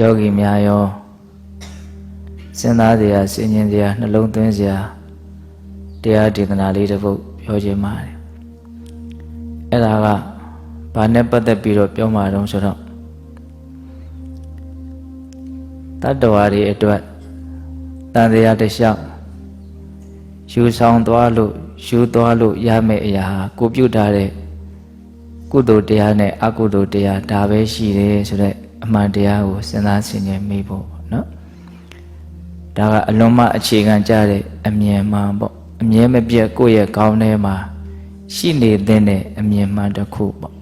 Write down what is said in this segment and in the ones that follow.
ယောဂီများရောစဉ်းစားစရာစဉ်းကျင်စရာနှလုံးသွင်းစရာတရားဒေသနာလေးတစ်ပုဒ်ပြောခြင်းပါတယ်အဲ့ဒါကဘာနဲ့ပတ်သက်ပြီးတော့ပြောမှာတုံးဆိုတော့တတ္တဝါတွေအတွက်တန်တရားတစ်လျှောက်ယူဆောင်သွားလို့ယူသွားလို့ရမယ့်အရာဟာကိုပြုတ်ထားတဲ့ကုသိုလ်တရားနဲ့အကုသိုလ်တရားဒါပဲရှိတယ်ဆိုတော့ အမှန်တရားကိုစဉ်းစားဆင်ခြင်မိဖို့ပေါ့နော်ဒါကအလွန်မှအခြေခံကြတဲ့အမြင်မှန်ပေါ့အမြဲမပြတ်ကိုယ့်ရဲ့ခေါင်းထဲမှာရှိနေတဲ့အမြင်မှန်တစ်ခုပေါ့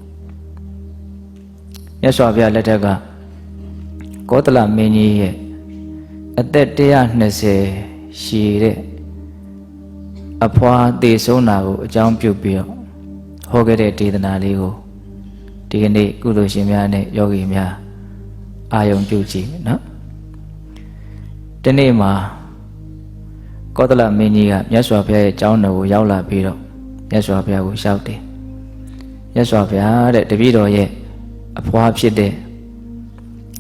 မြတ်စွာဘုရားလက်ထက်ကကောသလမင်းကြီးရဲ့အသက်120ရှည်တဲ့အဖွာသေဆုံးတာကိုအကြောင်းပြုပြီးတော့ဟောခဲ့တဲ့ဒေသနာလေးကိုဒီကနေ့ကုသိုလ်ရှင်များနဲ့ယောဂီများ အာယုံပြုကြည့်နော်ဒီနေ့မှာကောသလမင်းကြီးကမြတ်စွာဘုရားရဲ့ကျောင်းတော်ကိုရောက်လာပြီးတော့မြတ်စွာဘုရားကိုလျှောက်တယ်မြတ်စွာဘုရားတဲ့တပည့်တော်ရဲ့အဖွာဖြစ်တဲ့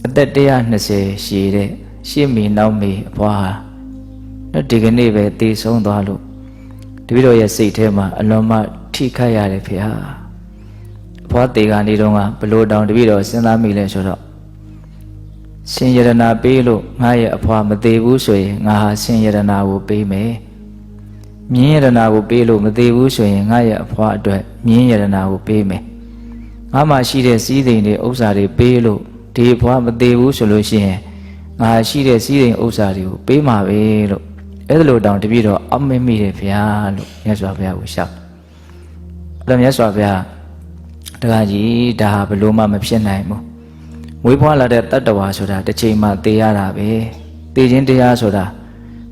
အသက်120ရှည်တဲ့ရှစ်မီနောက်မီအဖွာဟာတော့ဒီကနေ့ပဲတည်ဆုံးသွားလို့တပည့်တော်ရဲ့စိတ်ထဲမှာအလွန်မှထိခိုက်ရတယ်ဖေဟာအဖွာတေကနေတော့ကဘလို့တောင်တပည့်တော်စဉ်းစားမိလဲဆိုတော့ ရှင်ယရနာပေးလို့ငါရဲ့အဖွာမသေးဘူးဆိုရင်ငါဟာရှင်ယရနာကိုပေးမယ်မြင်းယရနာကိုပေးလို့မသေးဘူးဆိုရင်ငါရဲ့အဖွာအတွက်မြင်းယရနာကိုပေးမယ်ငါမှရှိတဲ့စည်းစိမ်တွေဥစ္စာတွေပေးလို့ဒီအဖွာမသေးဘူးဆိုလို့ရှိရင်ငါရှိတဲ့စည်းစိမ်ဥစ္စာတွေကိုပေးမှာပဲလို့အဲ့ဒါလိုတောင်တပည့်တော်အမင်းမိတယ်ဗျာလို့မြတ်စွာဘုရားကိုရှောက်အဲ့တော့မြတ်စွာဘုရားတခါကြီးဒါဟာဘလို့မှမဖြစ်နိုင်ဘူး မွေးဖွားလာတဲ့တတ္တဝါဆိုတာတစ်ချိန်မှသေရတာပဲသေခြင်းတရားဆိုတာ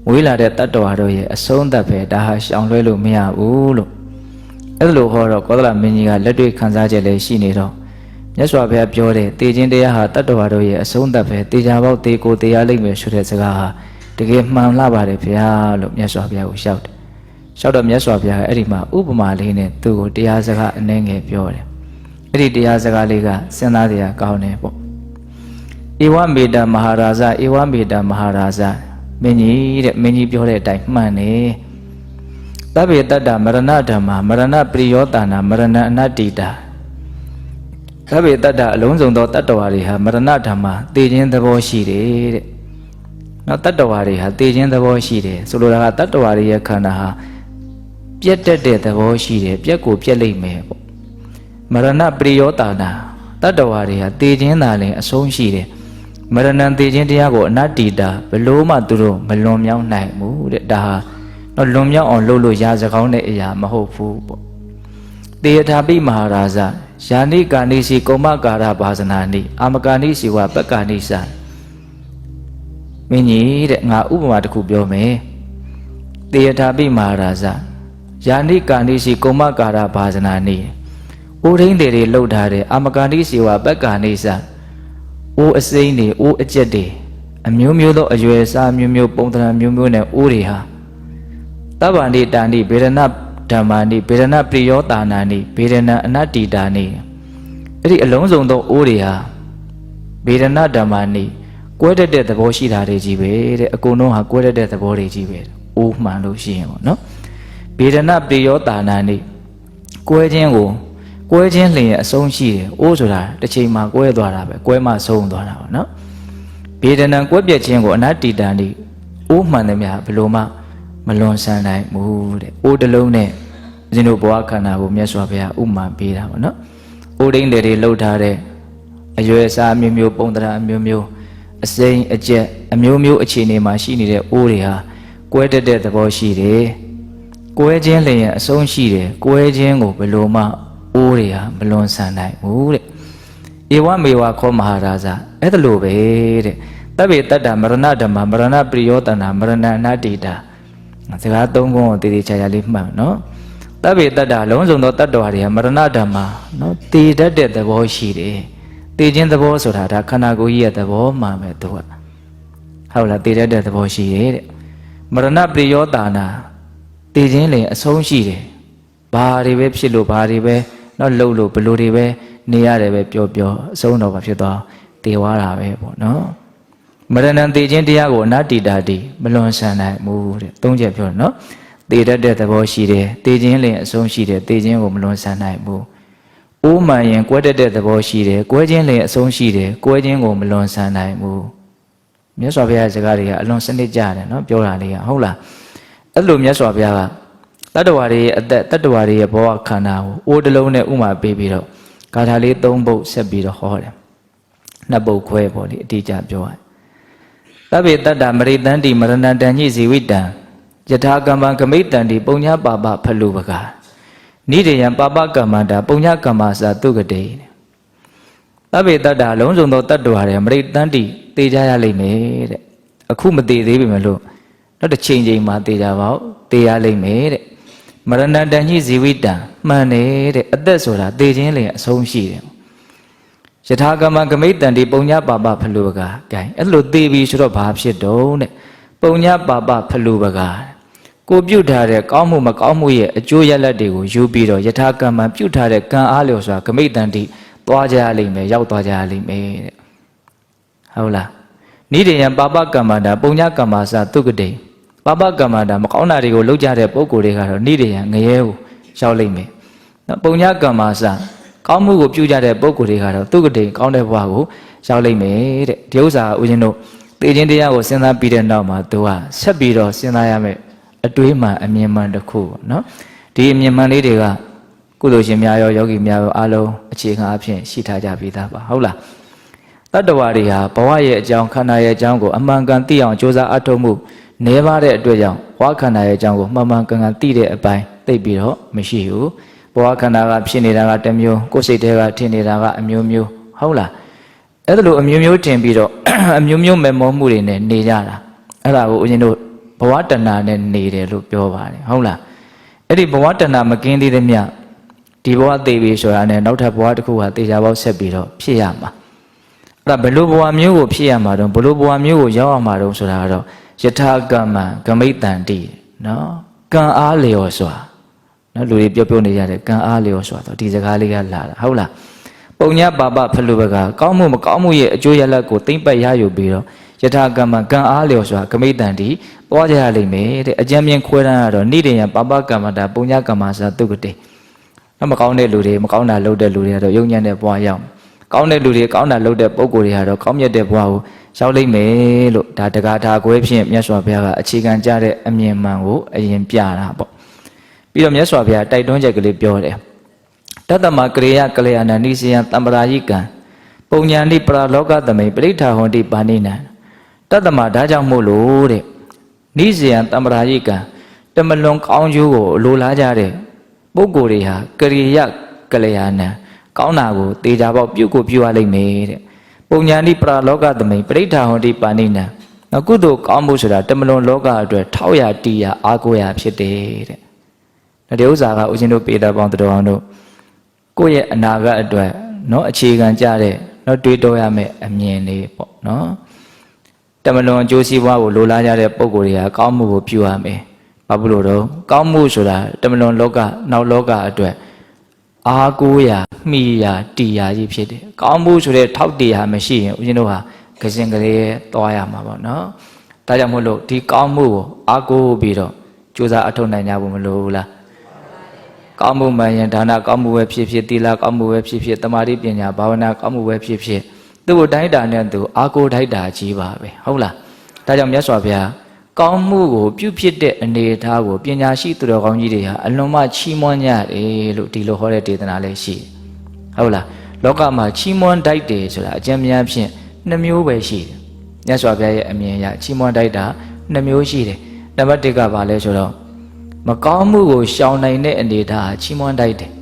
မွေးလာတဲ့တတ္တဝါတို့ရဲ့အဆုံးသတ်ပဲဒါဟာရှောင်လွှဲလို့မရဘူးလို့အဲ့ဒါလိုဟောတော့ကောသလမင်းကြီးကလက်တွေ့ခံစားချက်လည်းရှိနေတော့မြတ်စွာဘုရားပြောတဲ့သေခြင်းတရားဟာတတ္တဝါတို့ရဲ့အဆုံးသတ်ပဲသေချာပေါက်သေကိုသေရလိမ့်မယ်ဆိုတဲ့စကားဟာတကယ်မှန်လာပါတယ်ဗျာလို့မြတ်စွာဘုရားကိုရှောက်တယ်။ရှောက်တော့မြတ်စွာဘုရားကအဲ့ဒီမှာဥပမာလေးနဲ့သူ့ကိုတရားစကားအနှဲငယ်ပြောတယ်။အဲ့ဒီတရားစကားလေးကစဉ်းစားစရာကောင်းတယ်ပေါ့။ ဧဝမေတ္တမဟာရာဇဧဝမေတ္တမဟာရာဇမင်းကြီးတဲ့မင်းကြီးပြောတဲ့အတိုင်းမှန်တယ်။တဗ္ဗေတ္တမရဏဓမ္မမရဏပရိယောတာနာမရဏအနတ္တိတာသဗ္ဗေတ္တအလုံးစုံသောတတ္တဝါတွေဟာမရဏဓမ္မသိခြင်းသဘောရှိတယ်တဲ့။နောက်တတ္တဝါတွေဟာသိခြင်းသဘောရှိတယ်ဆိုလိုတာကတတ္တဝါတွေရဲ့ခန္ဓာဟာပြက်တက်တဲ့သဘောရှိတယ်ပြက်ကိုပြက်လိမ့်မယ်ပေါ့။မရဏပရိယောတာနာတတ္တဝါတွေဟာသိခြင်းသာလင်အဆုံးရှိတယ်။ မရဏံသိခြင်းတရားကိုအနတ္တိတာဘလို့မှသူတို့မလွန်မြောက်နိုင်ဘူးတဲ့ဒါဟာတော့လွန်မြောက်အောင်လုပ်လို့ရာစကောင်းတဲ့အရာမဟုတ်ဘူးပေါ့။တေယထာပိမဟာရာဇယာနိကာနိစီကုမ္မကာရဘာဇနာနိအာမကာနိစီဝပက္ကာနိစမင်းကြီးတဲ့ငါဥပမာတစ်ခုပြောမယ်တေယထာပိမဟာရာဇယာနိကာနိစီကုမ္မကာရဘာဇနာနိအိုရင်းတွေတွေလှုပ်ထားတဲ့အာမကာနိစီဝပက္ကာနိစ အိုအစိမ့်တွေအိုအကျက်တွေအမျိုးမျိုးသောအရွယ်အစားမျိုးမျိုးပုံသဏ္ဍာန်မျိုးမျိုးနဲ့အိုးတွေဟာတဗ္ဗန္တိတာနိဗေဒနာဓမ္မာနိဗေဒနာပရိယောတာနာနိဗေဒနာအနတ္တိတာနိအဲ့ဒီအလုံးစုံသောအိုးတွေဟာဗေဒနာဓမ္မာနိကွဲတတ်တဲ့သဘောရှိတာတွေကြီးပဲတဲ့အကုန်လုံးဟာကွဲတတ်တဲ့သဘောတွေကြီးပဲအိုးမှန်လို့ရှိရင်ပေါ့နော်ဗေဒနာပရိယောတာနာနိကွဲခြင်းကို ကွဲခြင်းလျင်အဆုံးရှိတယ်အိုးဆိုတာတစ်ချိန်မှာကွဲသွားတာပဲကွဲမှဆုံးသွားတာပေါ့နော်ဗေဒနာကွဲပြက်ခြင်းကိုအနတ္တိတာနိအိုးမှန်တယ်များဘယ်လိုမှမလွန်ဆန်းနိုင်ဘူးတဲ့အိုးတစ်လုံးနဲ့ဦးဇင်းတို့ဘဝခန္ဓာကိုမြတ်စွာဘုရားဥမာပေးတာပေါ့နော်အိုးဒိန်တွေလှုပ်ထားတဲ့အရွယ်အစားမျိုးမျိုးပုံသဏ္ဍာန်မျိုးမျိုးအစိမ်းအကျက်အမျိုးမျိုးအခြေအနေမှာရှိနေတဲ့အိုးတွေဟာကွဲတက်တဲ့သဘောရှိတယ်ကွဲခြင်းလျင်အဆုံးရှိတယ်ကွဲခြင်းကိုဘယ်လိုမှ အိုးတွေဟာမလွန်ဆန်နိုင်ဘူးတဲ့ဧဝမေဝခောမဟာရာဇအဲ့ဒါလိုပဲတဲ့တဗ္ဗေတ္တမရဏဓမ္မမရဏပရိယောတနာမရဏအနတ္တိတာစကားသုံးခုကိုတည်တည်ချာချာလေးမှတ်နော်တဗ္ဗေတ္တလုံးစုံသောတတ္တဝါတွေကမရဏဓမ္မနော်တည်တတ်တဲ့သဘောရှိတယ်တည်ခြင်းသဘောဆိုတာဒါခန္ဓာကိုယ်ကြီးရဲ့သဘောမှပဲသူကဟုတ်လားတည်တတ်တဲ့သဘောရှိတယ်တဲ့မရဏပရိယောတာနာတည်ခြင်းလည်းအဆုံးရှိတယ်ဘာတွေပဲဖြစ်လို့ဘာတွေပဲ နော်လှုပ်လို့ဘလို့တွေပဲနေရတယ်ပဲပြောပြောအဆုံးတော့ဘာဖြစ်သွားတည်သွားတာပဲပေါ့နော်မရဏံသေခြင်းတရားကိုအနတ္တိတာတိမလွန်ဆန်နိုင်ဘူးတဲ့သုံးချက်ပြောတယ်နော်သေတတ်တဲ့သဘောရှိတယ်သေခြင်းလည်းအဆုံးရှိတယ်သေခြင်းကိုမလွန်ဆန်နိုင်ဘူးအိုးမှန်ရင်ကွဲတတ်တဲ့သဘောရှိတယ်ကွဲခြင်းလည်းအဆုံးရှိတယ်ကွဲခြင်းကိုမလွန်ဆန်နိုင်ဘူးမြတ်စွာဘုရားစကားတွေကအလွန်စနစ်ကြတယ်နော်ပြောတာလေးကဟုတ်လားအဲ့လိုမြတ်စွာဘုရားက တတ္တဝါတွေရဲ့အသက်တတ္တဝါတွေရဲ့ဘဝခန္ဓာကိုအိုးတစ်လုံးနဲ့ဥမာပေးပြီးတော့ဂါထာလေး၃ပုဒ်ဆက်ပြီးတော့ဟောတယ်နှစ်ပုဒ်ခွဲပေါ့လေအတိအကျပြောရတယ်သဗ္ဗေတတ္တမရိတန္တိမရဏတံညိဇီဝိတံယထာကမ္မကမိတ္တန္တိပုံညာပါပဖလူပကာနိဒေယံပါပကမ္မန္တာပုံညာကမ္မစာတုကတေသဗ္ဗေတတ္တအလုံးစုံသောတတ္တဝါတွေမရိတန္တိသိကြရလိမ့်မယ်တဲ့အခုမသိသေးပြီမလို့နောက်တစ်ချိန်ချိန်မှာသိကြပါဦးသိရလိမ့်မယ်တဲ့ မရဏတံညိဇီဝိတံမှန်တယ်တဲ့အသက်ဆိုတာသိခြင်းလည်းအဆုံးရှိတယ်ယထာကမ္မကမိတ္တန္တိပုံညာပါပဖလူပကာဂိုင်းအဲ့လိုသိပြီဆိုတော့ဘာဖြစ်တုံးတဲ့ပုံညာပါပဖလူပကာကိုပြုတ်ထားတဲ့ကောင်းမှုမကောင်းမှုရဲ့အကျိုးရလဒ်တွေကိုယူပြီးတော့ယထာကမ္မပြုတ်ထားတဲ့ကံအားလျော်စွာကမိတ္တန္တိသွားကြရလိမ့်မယ်ရောက်သွားကြရလိမ့်မယ်တဲ့ဟုတ်လားနိဒေယံပါပကမ္မန္တာပုံညာကမ္မစာတုကတိ ပါပကမ္မန္တာမကောင်းတာတွေကိုလုပ်ကြတဲ့ပုံကိုယ်တွေကတော့နိဒေယံငရဲကိုရောက်လိမ့်မယ်နော်ပုံညာကမ္မစာကောင်းမှုကိုပြုကြတဲ့ပုံကိုယ်တွေကတော့တုကတိကောင်းတဲ့ဘဝကိုရောက်လိမ့်မယ်တဲ့ဒီဥစ္စာဦးဇင်းတို့သိခြင်းတရားကိုစဉ်းစားပြီးတဲ့နောက်မှာသူကဆက်ပြီးတော့စဉ်းစားရမယ်အတွေးမှန်အမြင်မှန်တစ်ခုပေါ့နော်ဒီအမြင်မှန်လေးတွေကကုသိုလ်ရှင်များရောယောဂီများရောအားလုံးအခြေခံအဖြစ်ရှိထားကြပြီးသားပါဟုတ်လားတတ္တဝါတွေဟာဘဝရဲ့အကြောင်းခန္ဓာရဲ့အကြောင်းကိုအမှန်ကန်သိအောင်ကြိုးစားအထောက်မှု နေပါတဲ့အတွက်ကြောင့်ဘဝခန္ဓာရဲ့အကြောင်းကိုမှန်မှန်ကန်ကန်သိတဲ့အပိုင်းသိပြီးတော့မရှိဘူးဘဝခန္ဓာကဖြစ်နေတာကတစ်မျိုးကိုယ်စိတ်ထဲကထင်နေတာကအမျိုးမျိုးဟုတ်လားအဲ့ဒါလိုအမျိုးမျိုးထင်ပြီးတော့အမျိုးမျိုးမမောမှုတွေနဲ့နေကြတာအဲ့ဒါကိုဦးဇင်းတို့ဘဝတဏ္ဍာနဲ့နေတယ်လို့ပြောပါတယ်ဟုတ်လားအဲ့ဒီဘဝတဏ္ဍာမကင်းသေးတဲ့မြတ်ဒီဘဝသိပြီဆိုတာနဲ့နောက်ထပ်ဘဝတစ်ခုဟာတေချာပေါက်ဆက်ပြီးတော့ဖြစ်ရမှာအဲ့ဒါဘယ်လိုဘဝမျိုးကိုဖြစ်ရမှာတော့ဘယ်လိုဘဝမျိုးကိုရောက်ရမှာတော့ဆိုတာကတော့ ယထာကမ္မဂမိတ္တန်တိနော်ကံအားလျော်စွာနော်လူတွေပြောပြောနေကြတယ်ကံအားလျော်စွာတော့ဒီစကားလေးကလာတာဟုတ်လားပုံညပါပဖလူဘကကောင်းမှုမကောင်းမှုရဲ့အကျိုးရလဒ်ကိုသိမ့်ပတ်ရယူပြီးတော့ယထာကမ္မကံအားလျော်စွာဂမိတ္တန်တိပွားကြရလိမ့်မယ်တဲ့အကျဉ်းမြင်ခွဲတန်းရတော့နိဒေယံပပကမ္မတာပုံညကမ္မစာတုကတိနော်မကောင်းတဲ့လူတွေမကောင်းတာလုပ်တဲ့လူတွေကတော့ယုံညံ့တဲ့ဘဝရောက်ကောင်းတဲ့လူတွေကောင်းတာလုပ်တဲ့ပုံကိုယ်တွေကတော့ကောင်းမြတ်တဲ့ဘဝကို ရောက်လိမ့်မယ်လို့ဒါတကားဒါကွဲဖြင့်မြတ်စွာဘုရားကအခြေခံကြတဲ့အမြင်မှန်ကိုအရင်ပြတာပေါ့ပြီးတော့မြတ်စွာဘုရားတိုက်တွန်းချက်ကလေးပြောတယ်တတ္တမကရေယကလျာဏနိစီယံတမ္ပရာယိကံပုံညာတိပရာလောကသမိန်ပရိဋ္ဌာဟွန်တိပါဏိနံတတ္တမဒါကြောင့်မို့လို့တဲ့နိစီယံတမ္ပရာယိကံတမလွန်ကောင်းကျိုးကိုလိုလားကြတဲ့ပုဂ္ဂိုလ်တွေဟာကရေယကလျာဏံကောင်းတာကိုတေချာပေါက်ပြုတ်ကိုပြုရလိမ့်မယ်တဲ့ ပုံညာတိပရာလောကသမိန်ပရိဋ္ဌာဟောတိပါဏိနာနော်ကုသိုလ်ကောင်းမှုဆိုတာတမလွန်လောကအတွက်ထောက်ရတီးရအားကိုးရဖြစ်တယ်တဲ့နော်ဒီဥစ္စာကဦးဇင်းတို့ပေတာပေါင်းတော်အောင်တို့ကိုယ့်ရဲ့အနာဂတ်အတွက်နော်အခြေခံကြတဲ့နော်တွေးတောရမယ့်အမြင်လေးပေါ့နော်တမလွန်အကျိုးစီးပွားကိုလိုလားကြတဲ့ပုံကိုယ်တွေကကောင်းမှုကိုပြုရမယ်ဘာဖြစ်လို့တော့ကောင်းမှုဆိုတာတမလွန်လောကနောက်လောကအတွက် အားကိုးရာမှီရာတီရာကြီးဖြစ်တယ်။ကောင်းမှုဆိုတဲ့ထောက်တီရာမရှိရင်ဦးဇင်းတို့ဟာကစင်ကလေးသွားရမှာပေါ့နော်။ဒါကြောင့်မို့လို့ဒီကောင်းမှုကိုအားကိုးပြီးတော့ကြိုးစားအထောက်နိုင်ကြဖို့မလိုဘူးလား။ကောင်းမှုမှန်ရင်ဒါနကောင်းမှုပဲဖြစ်ဖြစ်သီလကောင်းမှုပဲဖြစ်ဖြစ်တမာတိပညာဘာဝနာကောင်းမှုပဲဖြစ်ဖြစ်သူ့ကိုတိုင်းတာနဲ့သူအားကိုးထိုက်တာကြီးပါပဲဟုတ်လား။ဒါကြောင့်မြတ်စွာဘုရား ကောင်းမှုကိုပြုဖြစ်တဲ့အနေအထားကိုပညာရှိသူတော်ကောင်းကြီးတွေဟာအလွန်မှချီးမွမ်းကြတယ်လို့ဒီလိုဟောတဲ့ဒေသနာလေးရှိတယ်။ဟုတ်လား။လောကမှာချီးမွမ်းတိုက်တယ်ဆိုတာအကျဉ်းများဖြင့်နှမျိုးပဲရှိတယ်။မြတ်စွာဘုရားရဲ့အမြင်အရချီးမွမ်းတိုက်တာနှမျိုးရှိတယ်။နံပါတ်1ကဘာလဲဆိုတော့မကောင်းမှုကိုရှောင်နိုင်တဲ့အနေအထားချီးမွမ်းတိုက်တယ်။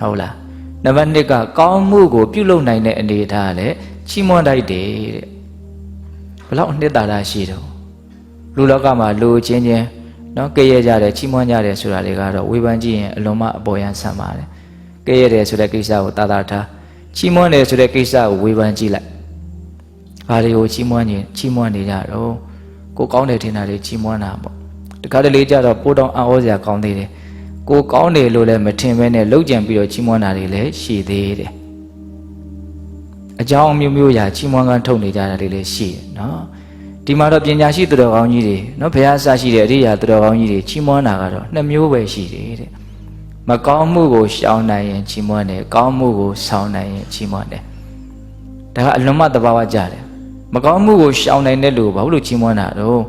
ဟုတ်လား။နံပါတ်2ကကောင်းမှုကိုပြုလုပ်နိုင်တဲ့အနေအထားလည်းချီးမွမ်းတိုက်တယ်တဲ့။ဘ လောက်အနှစ်သာရရှိတော့လူလောကမှာလူချင်းချင်းနော်ကြရကြတယ်ချီးမွမ်းကြတယ်ဆိုတာတွေကတော့ဝေဖန်ကြည့်ရင်အလွန်မှအပေါ်ယံဆန်ပါတယ်။ကြရတယ်ဆိုတဲ့ကိစ္စကိုတာတာထားချီးမွမ်းတယ်ဆိုတဲ့ကိစ္စကိုဝေဖန်ကြည့်လိုက်။ဘာတွေကိုချီးမွမ်းနေချီးမွမ်းနေကြတော့ကိုကောင်းတယ်ထင်တာတွေချီးမွမ်းတာပေါ့။တခါတလေကြတော့ပိုးတောင်အံ့ဩစရာကောင်းသေးတယ်။ကိုကောင်းတယ်လို့လည်းမထင်ဘဲနဲ့လှုပ်ကြံပြီးတော့ချီးမွမ်းတာတွေလည်းရှိသေးတယ်။ အအကြောင်းအမျိုးမျိုးရာချီးမွမ်းကန်းထုတ်နေကြတာတွေလည်းရှိတယ်နော်ဒီမှာတော့ပညာရှိသူတော်ကောင်းကြီးတွေနော်ဘုရားဆရှိတဲ့အရိယာသူတော်ကောင်းကြီးတွေချီးမွမ်းတာကတော့နှစ်မျိုးပဲရှိတယ်တဲ့မကောင်းမှုကိုရှောင်နိုင်ရင်ချီးမွမ်းတယ်ကောင်းမှုကိုဆောင်နိုင်ရင်ချီးမွမ်းတယ်ဒါကအလွန်မှသဘာဝကြတယ်မကောင်းမှုကိုရှောင်နိုင်တဲ့လူကိုဘာလို့ချီးမွမ်းတာတော့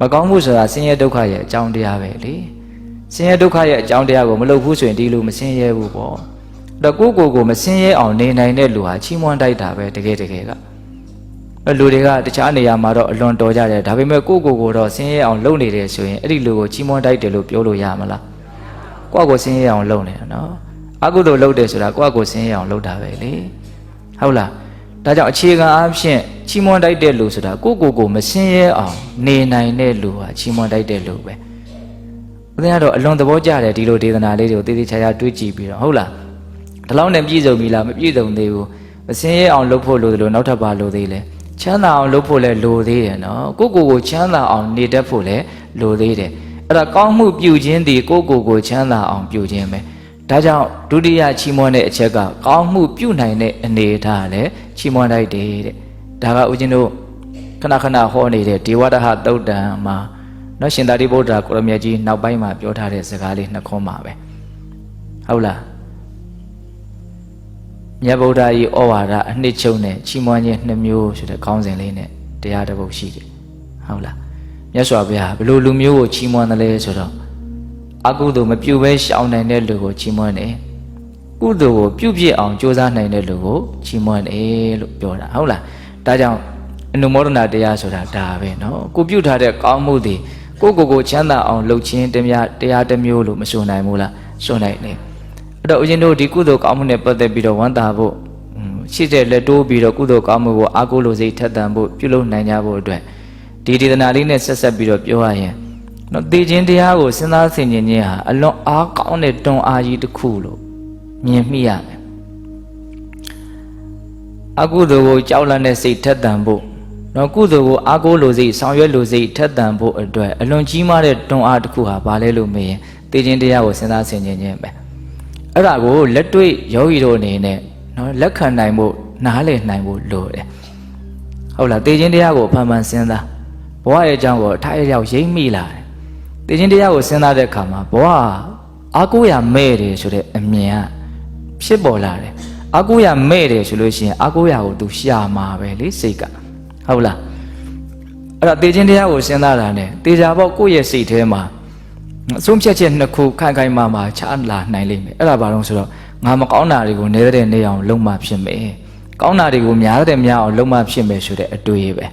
မကောင်းမှုဆိုတာဆင်းရဲဒုက္ခရဲ့အကြောင်းတရားပဲလေဆင်းရဲဒုက္ခရဲ့အကြောင်းတရားကိုမလုပ်ဘူးဆိုရင်ဒီလိုမဆင်းရဲဘူးပေါ့ တော့ကိုယ့်ကိုယ်ကိုမဆင်းရဲအောင်နေနိုင်တဲ့လူဟာချီးမွမ်းတိုက်တာပဲတကယ်တကယ်ကအဲ့လူတွေကတခြားနေရာမှာတော့အလွန်တော်ကြတယ်ဒါပေမဲ့ကိုယ့်ကိုယ်ကိုတော့ဆင်းရဲအောင်လုပ်နေတယ်ဆိုရင်အဲ့ဒီလူကိုချီးမွမ်းတိုက်တယ်လို့ပြောလို့ရမလားကိုယ့်ကိုယ်ဆင်းရဲအောင်လုပ်နေတာနော်အကုသိုလ်လုပ်တယ်ဆိုတာကိုယ့်ကိုယ်ဆင်းရဲအောင်လုပ်တာပဲလေဟုတ်လားဒါကြောင့်အခြေခံအားဖြင့်ချီးမွမ်းတိုက်တဲ့လူဆိုတာကိုယ့်ကိုယ်ကိုမဆင်းရဲအောင်နေနိုင်တဲ့လူဟာချီးမွမ်းတိုက်တဲ့လူပဲဦးဇင်းကတော့အလွန်သဘောကျတယ်ဒီလိုဒေသနာလေးတွေကိုတည်တည်ချာချာတွေးကြည့်ပြီးတော့ဟုတ်လား ဒီလောက်နဲ့ပြည့်စုံပြီလားမပြည့်စုံသေးဘူးမစင်းရဲအောင်လုပ်ဖို့လိုတယ်လို့နောက်ထပ်ပါလိုသေးလဲချမ်းသာအောင်လုပ်ဖို့လည်းလိုသေးတယ်နော်ကိုယ့်ကိုယ်ကိုချမ်းသာအောင်နေတတ်ဖို့လည်းလိုသေးတယ်အဲ့ဒါကောင်းမှုပြုခြင်းဒီကိုယ့်ကိုယ်ကိုချမ်းသာအောင်ပြုခြင်းပဲဒါကြောင့်ဒုတိယချီးမွမ်းတဲ့အချက်ကကောင်းမှုပြုနိုင်တဲ့အနေအထားလည်းချီးမွမ်းလိုက်တယ်တဲ့ဒါကဦးဇင်းတို့ခဏခဏဟောနေတဲ့ဒေဝဒဟသုတ်တံမှာနော်ရှင်သာရိပုတ္တရာကိုရမြတ်ကြီးနောက်ပိုင်းမှာပြောထားတဲ့စကားလေးနှစ်ခွန်းပါပဲဟုတ်လား မြတ်ဗုဒ္ဓရဲ့ဩဝါဒအနှစ်ချုပ်နဲ့ချီးမွမ်းခြင်းနှစ်မျိုးဆိုတဲ့ခေါင်းစဉ်လေးနဲ့တရားတစ်ပုဒ်ရှိတယ်ဟုတ်လားမြတ်စွာဘုရားဘယ်လိုလူမျိုးကိုချီးမွမ်းတယ်လဲဆိုတော့အကုသိုလ်မပြုဘဲရှောင်နိုင်တဲ့လူကိုချီးမွမ်းတယ်ကုသိုလ်ကိုပြုပြစ်အောင်ကြိုးစားနိုင်တဲ့လူကိုချီးမွမ်းတယ်လို့ပြောတာဟုတ်လားဒါကြောင့်အနုမောဒနာတရားဆိုတာဒါပဲเนาะကိုပြုထားတဲ့ကောင်းမှုတွေကိုကိုကိုချမ်းသာအောင်လုပ်ခြင်းတရားတရားတစ်မျိုးလို့မဆိုနိုင်ဘူးလားဆိုနိုင်တယ် အဲ့တော့ဦးဇင်းတို့ဒီကုသိုလ်ကောင်းမှုနဲ့ပတ်သက်ပြီးတော့ဝမ်းသာဖို့ရှိတဲ့လက်တိုးပြီးတော့ကုသိုလ်ကောင်းမှုကိုအားကိုးလို့စိတ်ထက်သန်ဖို့ပြုလုပ်နိုင်ကြဖို့အတွက်ဒီဒေသနာလေးနဲ့ဆက်ဆက်ပြီးတော့ပြောရရင်နော်တေခြင်းတရားကိုစဉ်းစားဆင်ခြင်ခြင်းဟာအလွန်အားကောင်းတဲ့တွန်းအားကြီးတစ်ခုလို့မြင်မိရမယ်အကုသိုလ်ကိုကြောက်လန့်တဲ့စိတ်ထက်သန်ဖို့နော်ကုသိုလ်ကိုအားကိုးလို့စိတ်ဆောင်ရွက်လို့စိတ်ထက်သန်ဖို့အတွက်အလွန်ကြီးမားတဲ့တွန်းအားတစ်ခုဟာဘာလဲလို့မေးရင်တေခြင်းတရားကိုစဉ်းစားဆင်ခြင်ခြင်းပဲ အဲ့ဒါကိုလက်တွေ့ယောဂီတို့အနေနဲ့နော်လက်ခံနိုင်ဖို့နားလည်နိုင်ဖို့လိုတယ်ဟုတ်လားတေခြင်းတရားကိုဖန်ဖန်စဉ်းစားဘဝရဲ့အကြောင်းကိုအထိုက်အလျောက်ရိမ့်မိလာတယ်တေခြင်းတရားကိုစဉ်းစားတဲ့အခါမှာဘဝအားကိုးရမဲ့တယ်ဆိုတဲ့အမြင်ကဖြစ်ပေါ်လာတယ်အားကိုးရမဲ့တယ်ဆိုလို့ရှိရင်အားကိုးရကို तू ရှာမှာပဲလေစိတ်ကဟုတ်လားအဲ့တော့တေခြင်းတရားကိုစဉ်းစားတာ ਨੇ တေချာပေါ့ကိုယ့်ရဲ့စိတ်ထဲမှာ အဆုံးဖြတ်ချက်နှစ်ခုခိုင်ခိုင်မာမာချလာနိုင်လိမ့်မယ်အဲ့ဒါဘာလို့ဆိုတော့ငါမကောင်းတာတွေကိုနေတဲ့နေအောင်လုံးမဖြစ်မယ်ကောင်းတာတွေကိုများတဲ့များအောင်လုံးမဖြစ်မယ်ဆိုတဲ့အတွေ့ပဲ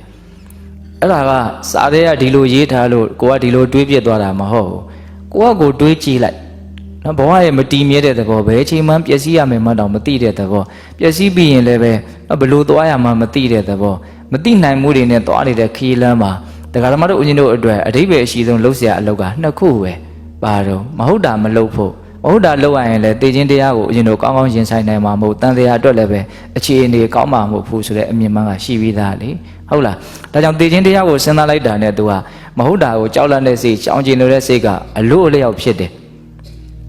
အဲ့ဒါကစာသေးကဒီလိုရေးထားလို့ကိုကဒီလိုတွေးပြစ်သွားတာမဟုတ်ဘူးကိုကကိုတွေးကြည့်လိုက်နော်ဘဝရဲ့မတည်မြဲတဲ့သဘောပဲအချိန်မှပျက်စီးရမယ်မှတော့မသိတဲ့သဘောပျက်စီးပြီးရင်လည်းပဲဘလို့သွားရမှမသိတဲ့သဘောမသိနိုင်မှုတွေနဲ့သွားနေတဲ့ခီးလမ်းမှာ တရားဓမ္မတို့ဦးဇင်းတို့အတွက်အတိပ္ပယ်အရှိဆုံးလှုပ်ရှားအလုပ်ကနှစ်ခုပဲပါတော့မဟုတ်တာမလုပ်ဖို့မဟုတ်တာလုပ်ရရင်လည်းတေခြင်းတရားကိုဦးဇင်းတို့ကောင်းကောင်းရင်ဆိုင်နိုင်မှာမဟုတ်တန်တရားအတွက်လည်းပဲအခြေအနေကောင်းမှာမဟုတ်ဘူးဆိုတဲ့အမြင်မှန်ကရှိပြီးသားလေဟုတ်လားဒါကြောင့်တေခြင်းတရားကိုစဉ်းစားလိုက်တာနဲ့သူကမဟုတ်တာကိုကြောက်လန့်တဲ့စိတ်ကြောင်ကျင်လို့တဲ့စိတ်ကအလို့အလျောက်ဖြစ်တယ်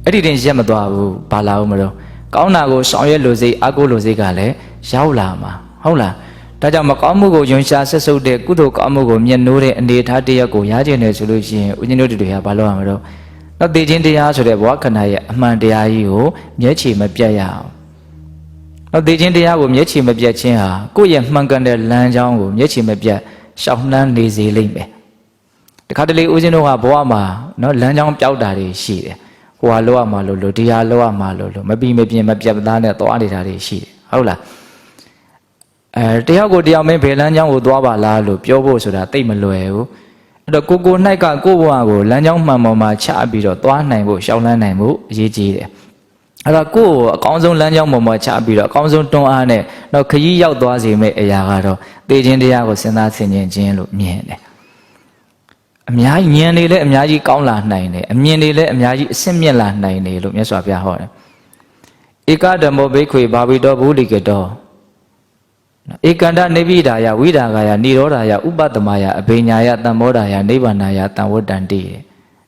အဲ့ဒီတင်ရက်မသွားဘူးဘာလာဦးမလို့ကောင်းတာကိုဆောင်ရွက်လို့စိတ်အကုလို့စိတ်ကလည်းရောက်လာမှာဟုတ်လား ဒါကြောင့်မကောင်းမှုကိုယွန်ရှာဆက်ဆုပ်တဲ့ကုသိုလ်ကောင်းမှုကိုမျက်နှိုးတဲ့အနေအထားတရက်ကိုရကျင်တယ်ဆိုလို့ရှိရင်ဦးဇင်းတို့တွေကဘာလုပ်ရမလို့တော့တေခြင်းတရားဆိုတဲ့ဘဝခန္ဓာရဲ့အမှန်တရားကြီးကိုမျက်ခြေမပြတ်ရအောင်တော့တေခြင်းတရားကိုမျက်ခြေမပြတ်ခြင်းဟာကိုယ့်ရဲ့မှန်ကန်တဲ့လမ်းကြောင်းကိုမျက်ခြေမပြတ်ရှောင်နှမ်းနေစေလိမ့်မယ်တခါတလေဦးဇင်းတို့ကဘဝမှာနော်လမ်းကြောင်းပျောက်တာတွေရှိတယ်ဟိုဟာလောက်ရမှာလို့လို့ဒီဟာလောက်ရမှာလို့လို့မပြီးမပြင်းမပြတ်သားနဲ့သွားနေတာတွေရှိတယ်ဟုတ်လား အဲတယောက်ကိုတယောက်မင်းဘယ်လမ်းကြောင်းကိုသွားပါလားလို့ပြောဖို့ဆိုတာတိတ်မလွယ်ဘူးအဲ့တော့ကိုကို၌ကကိုဘဝကိုလမ်းကြောင်းမှန်ပေါ်မှာချပြီးတော့သွားနိုင်ဖို့ရှောင်လန်းနိုင်ဖို့အရေးကြီးတယ်အဲ့တော့ကိုကိုအကောင်းဆုံးလမ်းကြောင်းပေါ်မှာချပြီးတော့အကောင်းဆုံးတွန်းအားနဲ့တော့ခရီးရောက်သွားစေမယ့်အရာကတော့တေခြင်းတရားကိုစဉ်းစားဆင်ခြင်ခြင်းလို့မြင်တယ်အများကြီးဉာဏ်တွေလည်းအများကြီးကောင်းလာနိုင်တယ်အမြင်တွေလည်းအများကြီးအဆင့်မြင့်လာနိုင်တယ်လို့မြတ်စွာဘုရားဟောတယ်ဧကဓမ္မောဘိက္ခွေဘာဝိတောဘူလိကတော ဧကန္တနိဗ္ဗိဒာယဝိဒါဂာယនិရောဓာယဥပတမယအဘိညာယတမ္မောဓာယနိဗ္ဗာနာယတံဝတ္တန္တိ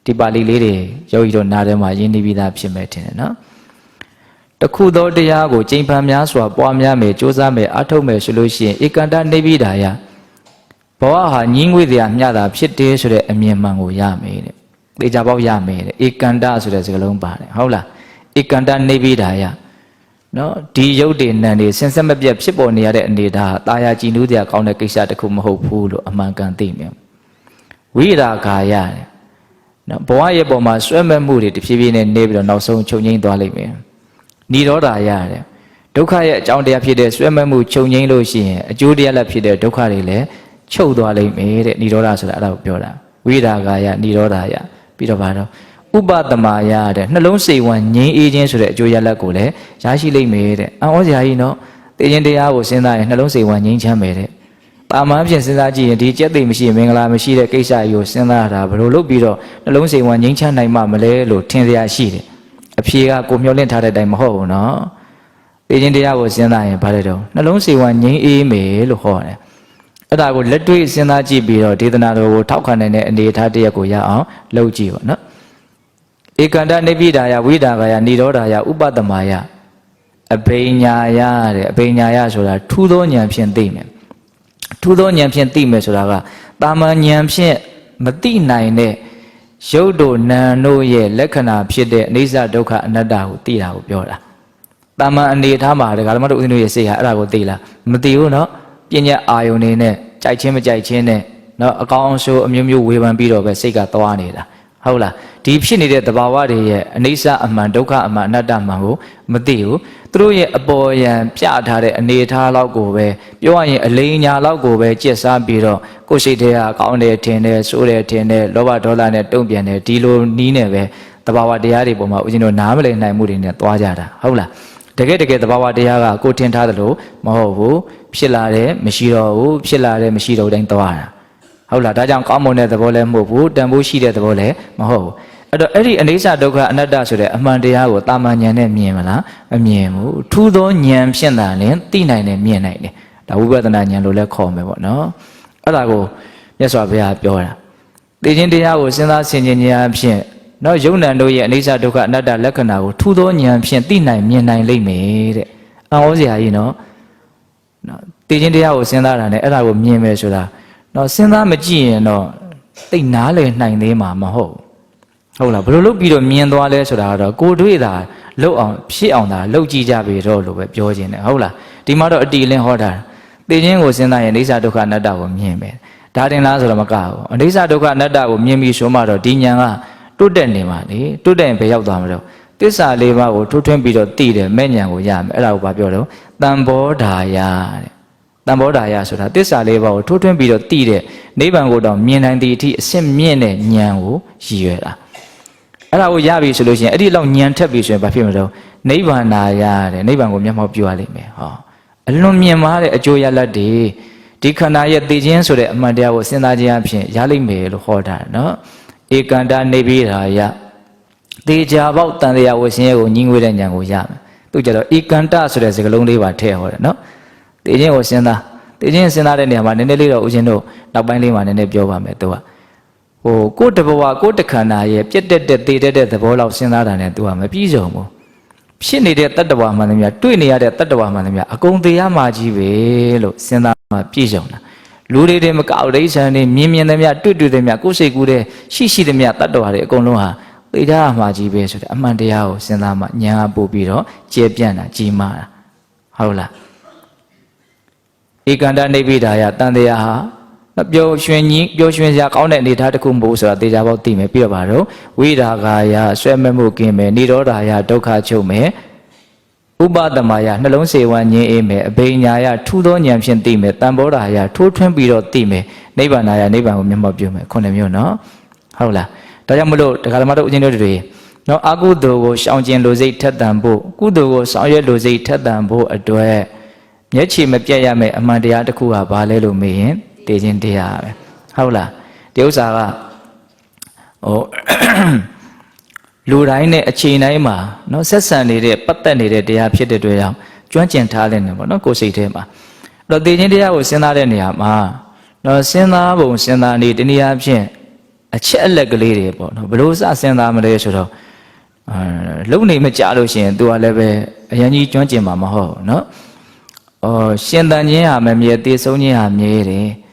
ဒီပါဠိလေးတွေယောဂီတို့နားထဲမှာရင်းနှီးပြီးသားဖြစ်မဲ့ထင်တယ်နော်တခုသောတရားကိုကျင့်ဖန်များစွာပွားများမယ်ကြိုးစားမယ်အထုတ်မယ်ဆိုလို့ရှိရင်ဧကန္တနေပိဒါယဘဝဟာညင်းငွေတရားမျှတာဖြစ်တယ်ဆိုတဲ့အမြင်မှန်ကိုရမယ်တဲ့သေချာပေါက်ရမယ်တဲ့ဧကန္တဆိုတဲ့စကားလုံးပါတယ်ဟုတ်လားဧကန္တနေပိဒါယ နော်ဒီရုပ်တွေနံတွေစဉ်ဆက်မပြတ်ဖြစ်ပေါ်နေရတဲ့အနေဒါဟာတာယာကြည်နူးတရားကောင်းတဲ့ကိစ္စတစ်ခုမဟုတ်ဘူးလို့အမှန်ကန်သိမြင်ဝိရာဂာယတဲ့နော်ဘဝရဲ့ပုံမှာဆွဲမဲ့မှုတွေတဖြည်းဖြည်းနဲ့နေပြီးတော့နောက်ဆုံးချုပ်ငိမ့်သွားလိမ့်မယ်ဏိရောဓာယတဲ့ဒုက္ခရဲ့အကြောင်းတရားဖြစ်တဲ့ဆွဲမဲ့မှုချုပ်ငိမ့်လို့ရှိရင်အကျိုးတရားလက်ဖြစ်တဲ့ဒုက္ခတွေလည်းချုပ်သွားလိမ့်မယ်တဲ့ဏိရောဓာဆိုတာအဲ့ဒါကိုပြောတာဝိရာဂာယဏိရောဓာယပြီးတော့ဘာတော့ ဥပတမာယတဲ့နှလုံးစိတ်ဝမ်းငြိမ်းအေးခြင်းဆိုတဲ့အကျိုးရလဒ်ကိုလည်းရရှိလိမ့်မယ်တဲ့အံဩစရာကြီးနော်သိခြင်းတရားကိုစဉ်းစားရင်နှလုံးစိတ်ဝမ်းငြိမ်းချမ်းမယ်တဲ့တာမန်ဖြင့်စဉ်းစားကြည့်ရင်ဒီကြက်သိမ်မရှိရင်မင်္ဂလာမရှိတဲ့ကိစ္စကြီးကိုစဉ်းစားရတာဘယ်လိုလုပ်ပြီးတော့နှလုံးစိတ်ဝမ်းငြိမ်းချမ်းနိုင်မှမလဲလို့ထင်စရာရှိတယ်အဖြေကကိုမျှော်လင့်ထားတဲ့အတိုင်းမဟုတ်ဘူးနော်သိခြင်းတရားကိုစဉ်းစားရင်ဘာလဲတော့နှလုံးစိတ်ဝမ်းငြိမ်းအေးမယ်လို့ဟောတယ်အဲ့ဒါကိုလက်တွေ့စဉ်းစားကြည့်ပြီးတော့ဒေသနာတော်ကိုထောက်ခံနိုင်တဲ့အနေအထားတစ်ရပ်ကိုရအောင်လုပ်ကြည့်ပါနော် ဧကန္တနိဗ္ဗိဒာယဝိဒါဂယនិရောဓာယဥပတမယအဘိညာယတဲ့အဘိညာယဆိုတာထူးသောဉာဏ်ဖြင့်သိမယ်ထူးသောဉာဏ်ဖြင့်သိမယ်ဆိုတာကတာမန်ဉာဏ်ဖြင့်မသိနိုင်တဲ့ရုပ်တို့နာမ်တို့ရဲ့လက္ခဏာဖြစ်တဲ့အနိစ္စဒုက္ခအနတ္တကိုသိတာကိုပြောတာတာမန်အနေထားမှာဒကာဓမ္မတို့ဦးဇင်းတို့ရဲ့စိတ်ဟာအဲ့ဒါကိုသိလားမသိဘူးเนาะပညာအာယုန်နေနဲ့ကြိုက်ချင်းမကြိုက်ချင်းနဲ့เนาะအကောင်းအဆိုးအမျိုးမျိုးဝေဖန်ပြီးတော့ပဲစိတ်ကသွားနေတာဟုတ်လား ဒီဖြစ်နေတဲ့သဘာဝတွေရဲ့အနိစ္စအမှန်ဒုက္ခအမှန်အနတ္တမှန်ကိုမသိဘူးသူတို့ရဲ့အပေါ်ယံပြထားတဲ့အနေအထားလောက်ကိုပဲပြောရရင်အလိမ်ညာလောက်ကိုပဲကြက်စားပြီးတော့ကိုယ်စိတ်ထဲကကောင်းတယ်ထင်တယ်ဆိုးတယ်ထင်တယ်လောဘဒေါသနဲ့တုံ့ပြန်တယ်ဒီလိုနီးနေပဲသဘာဝတရားတွေပေါ်မှာဦးဇင်းတို့နားမလည်နိုင်မှုတွေနဲ့သွားကြတာဟုတ်လားတကယ်တကယ်သဘာဝတရားကကိုယ်ထင်ထားသလိုမဟုတ်ဘူးဖြစ်လာတယ်မရှိတော့ဘူးဖြစ်လာတယ်မရှိတော့တိုင်းသွားတာဟုတ်လားဒါကြောင့်ကောင်းမွန်တဲ့သဘောလည်းမဟုတ်ဘူးတန်ဖိုးရှိတဲ့သဘောလည်းမဟုတ်ဘူး အဲ့တော့အဲ့ဒီအနိစ္စဒုက္ခအနတ္တဆိုတဲ့အမှန်တရားကိုတာမန်ဉာဏ်နဲ့မြင်မလားမမြင်ဘူးထူးသောဉာဏ်ဖြင့်သာလင်သိနိုင်တယ်မြင်နိုင်တယ်ဒါဝိပဿနာဉာဏ်လို့လည်းခေါ်မယ်ပေါ့နော်အဲ့ဒါကိုမြတ်စွာဘုရားပြောတာသိခြင်းတရားကိုစဉ်းစားဆင်ခြင်ဉာဏ်ဖြင့်နော်ယုံနံတို့ရဲ့အနိစ္စဒုက္ခအနတ္တလက္ခဏာကိုထူးသောဉာဏ်ဖြင့်သိနိုင်မြင်နိုင်လိမ့်မယ်တဲ့အံ့ဩစရာကြီးနော်နော်သိခြင်းတရားကိုစဉ်းစားတာနဲ့အဲ့ဒါကိုမြင်မယ်ဆိုတာနော်စဉ်းစားမကြည့်ရင်တော့သိနားလည်နိုင်သေးမှာမဟုတ် ဟုတ်လားဘယ်လိုလုပ်ပြီးတော့မြင်သွားလဲဆိုတာကတော့ကိုယ်တွေ့တာလှုပ်အောင်ဖြစ်အောင်တာလှုပ်ကြည့်ကြပြီတော့လို့ပဲပြောခြင်းတယ်ဟုတ်လားဒီမှာတော့အတီလင်းဟောတာသိခြင်းကိုစဉ်းစားရင်အိဋ္ဌဒုက္ခအနတ္တကိုမြင်မယ်ဒါတင်လားဆိုတော့မကဘူးအိဋ္ဌဒုက္ခအနတ္တကိုမြင်ပြီးဆိုမှတော့ဒီဉာဏ်ကတွတ်တက်နေပါလေတွတ်တက်ရင်ဘယ်ရောက်သွားမလို့သစ္စာလေးပါးကိုထိုးထွင်းပြီးတော့သိတယ်မဲ့ဉာဏ်ကိုရမယ်အဲ့ဒါကိုဘာပြောတော့တံဘောဓာယတဲ့တံဘောဓာယဆိုတာသစ္စာလေးပါးကိုထိုးထွင်းပြီးတော့သိတဲ့နိဗ္ဗာန်ကိုတော့မြင်နိုင်သည့်အထိအစစ်မြင့်တဲ့ဉာဏ်ကိုရည်ရွယ်တာ အဲ့ဒါကိုရပြီဆိုလို့ရှိရင်အဲ့ဒီလောက်ဉာဏ်ထက်ပြီဆိုရင်ဘာဖြစ်မလို့နိဗ္ဗာန်နာယတဲ့နိဗ္ဗာန်ကိုမျက်မှောက်ပြုရလိမ့်မယ်ဟောအလွန်မြင်မာတဲ့အကျိုးရလဒ်တွေဒီခန္ဓာရဲ့သိခြင်းဆိုတဲ့အမှန်တရားကိုစဉ်းစားခြင်းအဖြစ်ရလိမ့်မယ်လို့ဟောတာနော်ဧကန္တနေပိရာယတေချာပေါက်တန်တရားဝဆင်းရဲကိုညီငွေတဲ့ဉာဏ်ကိုရမယ်သူကြတော့ဧကန္တဆိုတဲ့စကားလုံးလေးပါထည့်ဟောတယ်နော်တေခြင်းကိုစဉ်းစားတေခြင်းစဉ်းစားတဲ့နေရာမှာနည်းနည်းလေးတော့ဦးဇင်းတို့နောက်ပိုင်းလေးမှာနည်းနည်းပြောပါမယ်သူက ဟိုကိုယ်တဘဝကိုယ်တခန္ဓာရဲ့ပြက်တက်တဲ့တေတက်တဲ့သဘောလောက်စဉ်းစားတာနဲ့သူကမပြည့်စုံဘူးဖြစ်နေတဲ့တတ္တဝါမှန်သမျှတွေ့နေရတဲ့တတ္တဝါမှန်သမျှအကုန်သေးရမှာကြီးပဲလို့စဉ်းစားမှပြည့်စုံတာလူတွေတွေမကောက်ဒိဋ္ဌံတွေမြင်မြင်သမျှတွေ့တွေ့သမျှကိုယ်စိတ်ကူးတဲ့ရှိရှိသမျှတတ္တဝါတွေအကုန်လုံးဟာသိကြရမှာကြီးပဲဆိုတဲ့အမှန်တရားကိုစဉ်းစားမှညာပို့ပြီးတော့ကျေပြန့်တာကြီးမားတာဟုတ်လားဧကန္တနိဗ္ဗိဒာယတန်တရားဟာ ပျော်ရွှင်ကြီးပျော်ရွှင်စရာကောင်းတဲ့အနေအထားတစ်ခုမဟုတ်ဆိုတာသေချာပေါက်သိမယ်ပြီးတော့ပါတော့ဝိရာဂာယဆွဲမဲ့မှုကင်းမယ်និရောဓာယဒုက္ခချုပ်မယ်ဥပဒမာယနှလုံးစေဝံငြင်းအေးမယ်အဘိညာယထူးသောဉာဏ်ဖြင့်သိမယ်တန်ဘောဓာယထိုးထွင်းပြီးတော့သိမယ်နိဗ္ဗာန်ယနိဗ္ဗာန်ကိုမျက်မှောက်ပြုမယ်ခုနှစ်မျိုးနော်ဟုတ်လားဒါကြောင့်မလို့တရားဓမ္မတို့အချင်းတို့တွေနော်အကုသိုလ်ကိုရှောင်ကျင်လိုစိတ်ထက်သန်ဖို့ကုသိုလ်ကိုဆောင်ရွက်လိုစိတ်ထက်သန်ဖို့အတွက်မျက်ခြေမပြတ်ရမယ်အမှန်တရားတစ်ခုဟာဘာလဲလို့မေးရင် တည်ခြင်းတရားပဲဟုတ်လားဒီဥစ္စာကဟိုလူတိုင်းနဲ့အချိန်တိုင်းမှာနော်ဆက်ဆံနေတဲ့ပတ်သက်နေတဲ့တရားဖြစ်တဲ့တွေ့အောင်ကျွမ်းကျင်ထားတဲ့နေပေါ့နော်ကိုယ်စိတ်ထဲမှာအဲ့တော့တည်ခြင်းတရားကိုစဉ်းစားတဲ့နေရာမှာနော်စဉ်းစားပုံစဉ်းစားနေတနည်းအားဖြင့်အချက်အလက်ကလေးတွေပေါ့နော်ဘလို့စစဉ်းစားမလဲဆိုတော့လုံနေမကြလို့ရှိရင် तू ကလည်းပဲအရင်ကြီးကျွမ်းကျင်မှာမဟုတ်ဘူးနော်။အော်ရှင်တန်ခြင်းဟာမမြဲတည်ဆုံးခြင်းဟာမြဲတယ်။